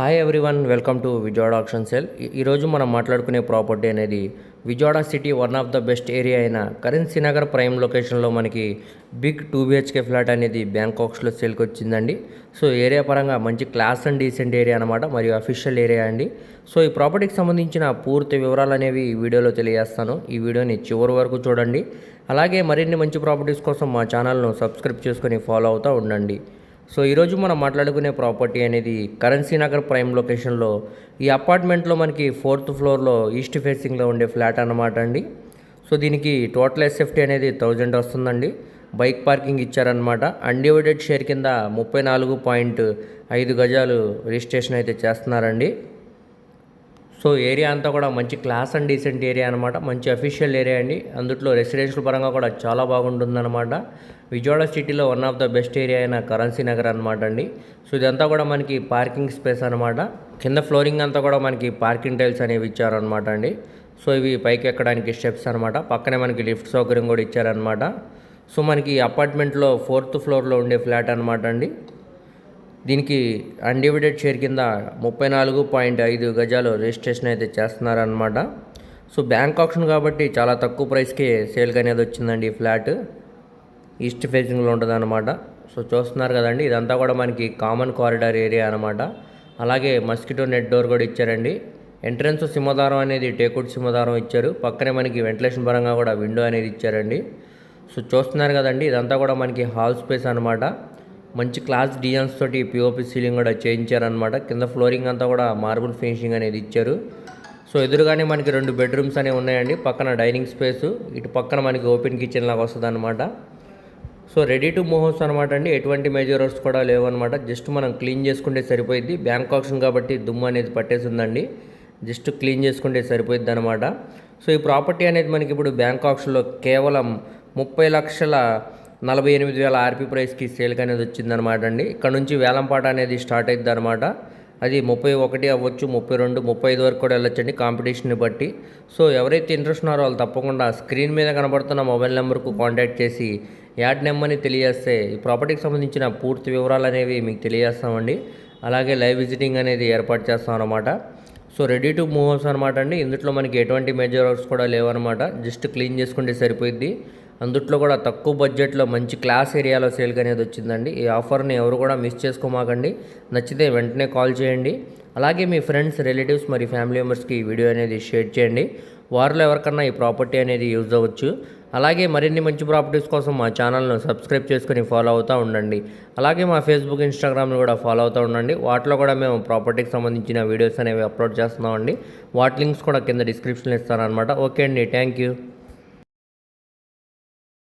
Hi everyone welcome to Vijayawada auction sell ఈరోజు మనం మాట్లాడుకునే ప్రాపర్టీ అనేది Vijayawada city one of the best area అయిన కరెన్సీ నగర్ ప్రైమ్ లొకేషన్లో మనకి బిగ్ టూ బిహెచ్కే ఫ్లాట్ అనేది బ్యాంకాక్స్లో సేల్కి వచ్చిందండి. సో ఏరియా పరంగా మంచి క్లాస్ అండ్ డీసెంట్ ఏరియా అనమాట మరియు అఫీషియల్ ఏరియా అండి. సో ఈ ప్రాపర్టీకి సంబంధించిన పూర్తి వివరాలు అనేవి ఈ వీడియోలో తెలియజేస్తాను. ఈ వీడియోని చివరి వరకు చూడండి. అలాగే మరిన్ని మంచి ప్రాపర్టీస్ కోసం మా ఛానల్ను సబ్స్క్రైబ్ చేసుకొని ఫాలో అవుతూ ఉండండి. సో ఈరోజు మనం మాట్లాడుకునే ప్రాపర్టీ అనేది కరెన్సీ నగర్ ప్రైమ్ లొకేషన్లో ఈ అపార్ట్మెంట్లో మనకి ఫోర్త్ ఫ్లోర్లో ఈస్ట్ ఫేసింగ్లో ఉండే ఫ్లాట్ అన్నమాట అండి. సో దీనికి టోటల్ ఎస్ఎఫ్టీ అనేది థౌజండ్ వస్తుందండి. బైక్ పార్కింగ్ ఇచ్చారనమాట అన్డివైడెడ్ షేర్ కింద ముప్పై నాలుగు పాయింట్ ఐదు గజాలు రిజిస్ట్రేషన్ అయితే చేస్తున్నారండి. సో ఏరియా అంతా కూడా మంచి క్లాస్ అండ్ డీసెంట్ ఏరియా అనమాట మంచి అఫీషియల్ ఏరియా అండి. అందుట్లో రెసిడెన్షియల్ పరంగా కూడా చాలా బాగుంటుందన్నమాట. విజయవాడ సిటీలో one of the best area అయిన కరెన్సీ నగర్ అనమాట అండి. సో ఇదంతా కూడా మనకి పార్కింగ్ స్పేస్ అనమాట కింద ఫ్లోరింగ్ అంతా కూడా మనకి పార్కింగ్ టైల్స్ అనేవి ఇచ్చారనమాట అండి. సో ఇవి పైకి ఎక్కడానికి స్టెప్స్ అనమాట పక్కనే మనకి లిఫ్ట్ సౌకర్యం కూడా ఇచ్చారనమాట సో మనకి అపార్ట్మెంట్లో ఫోర్త్ ఫ్లోర్లో ఉండే ఫ్లాట్ అనమాట అండి. దీనికి అన్డివిడెడ్ షేర్ కింద ముప్పై నాలుగు పాయింట్ ఐదు గజాలు రిజిస్ట్రేషన్ అయితే చేస్తున్నారనమాట సో బ్యాంక్ ఆప్షన్ కాబట్టి చాలా తక్కువ ప్రైస్కి సేల్కి అనేది వచ్చిందండి ఈ ఫ్లాట్. ఈస్ట్ ఫేసింగ్లో ఉంటుంది అనమాట సో చూస్తున్నారు కదండి ఇదంతా కూడా మనకి కామన్ కారిడార్ ఏరియా అనమాట అలాగే మస్కిటో నెట్ డోర్ కూడా ఇచ్చారండి. ఎంట్రన్స్ సింహదారం అనేది టేకుడ్ సింహదారం ఇచ్చారు. పక్కనే మనకి వెంటిలేషన్ పరంగా కూడా విండో అనేది ఇచ్చారండి. సో చూస్తున్నారు కదండి ఇదంతా కూడా మనకి హాల్ స్పేస్ అనమాట మంచి క్లాస్ డిజైన్స్ తోటి పిఓపి సీలింగ్ కూడా చేయించారనమాట కింద ఫ్లోరింగ్ అంతా కూడా మార్బుల్ ఫినిషింగ్ అనేది ఇచ్చారు. సో ఎదురుగానే మనకి రెండు బెడ్రూమ్స్ అనేవి ఉన్నాయండి. పక్కన డైనింగ్ స్పేసు ఇటు పక్కన మనకి ఓపెన్ కిచెన్ లాగా వస్తుంది అనమాట so ready to move house అనమాట అండి. ఎటువంటి మేజర్ వర్క్స్ కూడా లేవన్నమాట. జస్ట్ మనం క్లీన్ చేసుకుంటే సరిపోయింది బ్యాంక్ ఆప్షన్ కాబట్టి దుమ్ము అనేది పట్టేసిందండి. జస్ట్ క్లీన్ చేసుకుంటే సరిపోయింది అనమాట సో ఈ ప్రాపర్టీ అనేది మనకి ఇప్పుడు బ్యాంక్ ఆప్షన్లో కేవలం ముప్పై లక్షల నలభై ఎనిమిది వేల ఆర్పీ ప్రైస్కి సేల్కి అనేది వచ్చిందనమాట అండి. ఇక్కడ నుంచి వేలంపాట అనేది స్టార్ట్ అయింది అనమాట అది ముప్పై ఒకటి అవ్వచ్చు ముప్పై రెండు ముప్పై ఐదు వరకు కూడా వెళ్ళొచ్చండి కాంపిటీషన్ని బట్టి. సో ఎవరైతే ఇంట్రెస్ట్ ఉన్నారో వాళ్ళు తప్పకుండా స్క్రీన్ మీద కనబడుతున్న మొబైల్ నెంబర్కు కాంటాక్ట్ చేసి యాడ్ నెంబర్ని తెలియజేస్తే ఈ ప్రాపర్టీకి సంబంధించిన పూర్తి వివరాలు అనేవి మీకు తెలియజేస్తామండి. అలాగే లైవ్ విజిటింగ్ అనేది ఏర్పాటు చేస్తాం అనమాట so ready to move house అనమాట అండి. ఇందులో మనకి ఎటువంటి మేజర్ వర్క్స్ కూడా లేవన్నమాట. జస్ట్ క్లీన్ చేసుకుంటే సరిపోయిద్ది. అందుట్లో కూడా తక్కువ బడ్జెట్లో మంచి క్లాస్ ఏరియాలో సేల్ అనేది వచ్చిందండి. ఈ ఆఫర్ని ఎవరు కూడా మిస్ చేసుకోమాకండి. నచ్చితే వెంటనే కాల్ చేయండి. అలాగే మీ ఫ్రెండ్స్ రిలేటివ్స్ మరి ఫ్యామిలీ మెంబర్స్కి ఈ వీడియో అనేది షేర్ చేయండి. వారిలో ఎవరికన్నా ఈ ప్రాపర్టీ అనేది యూజ్ అవ్వచ్చు. అలాగే మరిన్ని మంచి ప్రాపర్టీస్ కోసం మా ఛానల్ను సబ్స్క్రైబ్ చేసుకుని ఫాలో అవుతూ ఉండండి. అలాగే మా ఫేస్బుక్ ఇన్స్టాగ్రామ్ని కూడా ఫాలో అవుతూ ఉండండి. వాటిలో కూడా మేము ప్రాపర్టీకి సంబంధించిన వీడియోస్ అనేవి అప్లోడ్ చేస్తున్నామండి. వాటి లింక్స్ కూడా కింద డిస్క్రిప్షన్లో ఇస్తాను అనమాట ఓకే అండి. Thank you